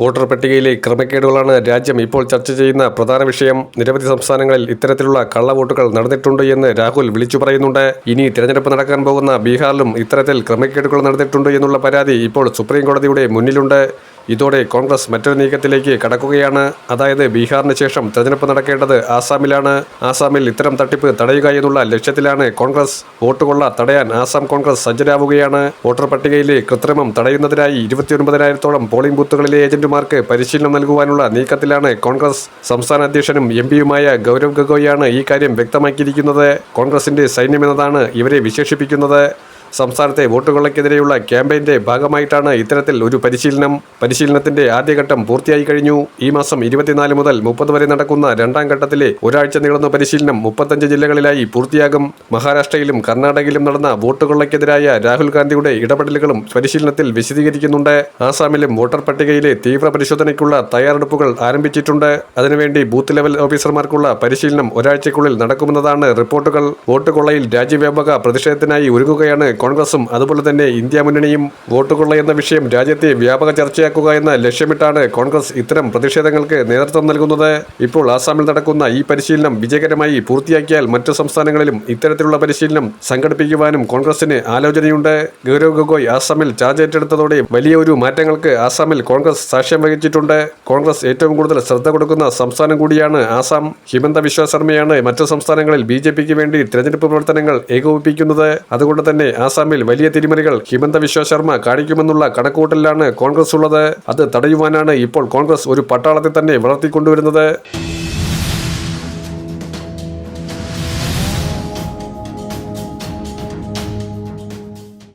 Voter പട്ടികയിലെ ക്രമക്കേടുകളാണ് രാജ്യം ഇപ്പോൾ ചർച്ച ചെയ്യുന്ന പ്രധാന വിഷയം. നിരവധി സംസ്ഥാനങ്ങളിൽ ഇത്തരത്തിലുള്ള കള്ളവോട്ടുകൾ നടന്നിട്ടുണ്ട് എന്ന് രാഹുൽ വിളിച്ചു പറയുന്നുണ്ട്. ഇനി തിരഞ്ഞെടുപ്പ് നടക്കാൻ പോകുന്ന ബീഹാറിലും ഇത്തരത്തിൽ ക്രമക്കേടുകൾ നടന്നിട്ടുണ്ട് എന്നുള്ള പരാതി ഇപ്പോൾ സുപ്രീം കോടതിയുടെ മുന്നിലുണ്ട്. ഇതോടെ കോൺഗ്രസ് മറ്റൊരു നീക്കത്തിലേക്ക് കടക്കുകയാണ്. അതായത് ബീഹാറിന് ശേഷം തെരഞ്ഞെടുപ്പ് നടക്കേണ്ടത് ആസാമിലാണ്. ആസാമിൽ ഇത്തരം തട്ടിപ്പ് തടയുക എന്നുള്ള ലക്ഷ്യത്തിലാണ് കോൺഗ്രസ് വോട്ടുകൊള്ള തടയാൻ ആസാം കോൺഗ്രസ് സജ്ജരാവുകയാണ്. വോട്ടർ പട്ടികയിലെ കൃത്രിമം തടയുന്നതിനായി ഇരുപത്തിയൊൻപതിനായിരത്തോളം പോളിംഗ് ബൂത്തുകളിലെ ഏജന്റുമാർക്ക് പരിശീലനം നൽകുവാനുള്ള നീക്കത്തിലാണ് കോൺഗ്രസ് സംസ്ഥാന അധ്യക്ഷനും എം പിയുമായ ഗൗരവ് ഗഗോയാണ് ഈ കാര്യം വ്യക്തമാക്കിയിരിക്കുന്നത്. കോൺഗ്രസിന്റെ സൈന്യമെന്നതാണ് ഇവരെ വിശേഷിപ്പിക്കുന്നത്. സംസ്ഥാനത്തെ വോട്ടുകൊള്ളയ്ക്കെതിരെയുള്ള ക്യാമ്പയിന്റെ ഭാഗമായിട്ടാണ് ഇത്തരത്തിൽ ഒരു പരിശീലനം പരിശീലനത്തിന്റെ ആദ്യഘട്ടം പൂർത്തിയായി കഴിഞ്ഞു. ഈ മാസം ഇരുപത്തിനാല് മുതൽ മുപ്പത് വരെ നടക്കുന്ന രണ്ടാം ഘട്ടത്തിലെ ഒരാഴ്ച നീളുന്ന പരിശീലനം മുപ്പത്തഞ്ച് ജില്ലകളിലായി പൂർത്തിയാകും. മഹാരാഷ്ട്രയിലും കർണാടകയിലും നടന്ന വോട്ടുകൊള്ളയ്ക്കെതിരായ രാഹുൽ ഗാന്ധിയുടെ ഇടപെടലുകളും പരിശീലനത്തിൽ വിശദീകരിക്കുന്നുണ്ട്. ആസാമിലും വോട്ടർ പട്ടികയിലെ തീവ്ര പരിശോധനയ്ക്കുള്ള തയ്യാറെടുപ്പുകൾ ആരംഭിച്ചിട്ടുണ്ട്. അതിനുവേണ്ടി ബൂത്ത് ലെവൽ ഓഫീസർമാർക്കുള്ള പരിശീലനം ഒരാഴ്ചയ്ക്കുള്ളിൽ നടക്കുമെന്നതാണ് റിപ്പോർട്ടുകൾ. വോട്ട് കൊള്ളയിൽ രാജ്യവ്യാപക പ്രതിഷേധത്തിനായി ഒരുങ്ങുകയാണ് കോൺഗ്രസും അതുപോലെ തന്നെ ഇന്ത്യ മുന്നണിയും വോട്ടുകൊള്ള എന്ന വിഷയം രാജ്യത്തെ വ്യാപക ചർച്ചയാക്കുക എന്ന ലക്ഷ്യമിട്ടാണ് കോൺഗ്രസ് ഇത്തരം പ്രതിഷേധങ്ങൾക്ക് നേതൃത്വം നൽകുന്നത്. ഇപ്പോൾ ആസാമിൽ നടക്കുന്ന ഈ പരിശീലനം വിജയകരമായി പൂർത്തിയാക്കിയാൽ മറ്റു സംസ്ഥാനങ്ങളിലും ഇത്തരത്തിലുള്ള പരിശീലനം സംഘടിപ്പിക്കുവാനും കോൺഗ്രസിന് ആലോചനയുണ്ട്. ഗൗരവ് ഗൊഗോയ് ആസാമിൽ ചാർജ് ഏറ്റെടുത്തതോടെ വലിയ ഒരു മാറ്റങ്ങൾക്ക് ആസാമിൽ കോൺഗ്രസ് സാക്ഷ്യം വഹിച്ചിട്ടുണ്ട്. കോൺഗ്രസ് ഏറ്റവും കൂടുതൽ ശ്രദ്ധ കൊടുക്കുന്ന സംസ്ഥാനം കൂടിയാണ് ആസാം. ഹിമന്ത വിശ്വ ശർമ്മയാണ് മറ്റു സംസ്ഥാനങ്ങളിൽ ബി വേണ്ടി തെരഞ്ഞെടുപ്പ് പ്രവർത്തനങ്ങൾ ഏകോപിപ്പിക്കുന്നത്. അതുകൊണ്ട് തന്നെ ആസാമിൽ വലിയ തിരിമറികൾ ഹിമന്ത വിശ്വ ശർമ്മ കാണിക്കുമെന്നുള്ള കണക്കുകൂട്ടലിലാണ് കോൺഗ്രസ് ഉള്ളത്. അത് തടയുവാനാണ് ഇപ്പോൾ കോൺഗ്രസ് ഒരു പട്ടാളത്തെ തന്നെ വളർത്തിക്കൊണ്ടുവരുന്നത്.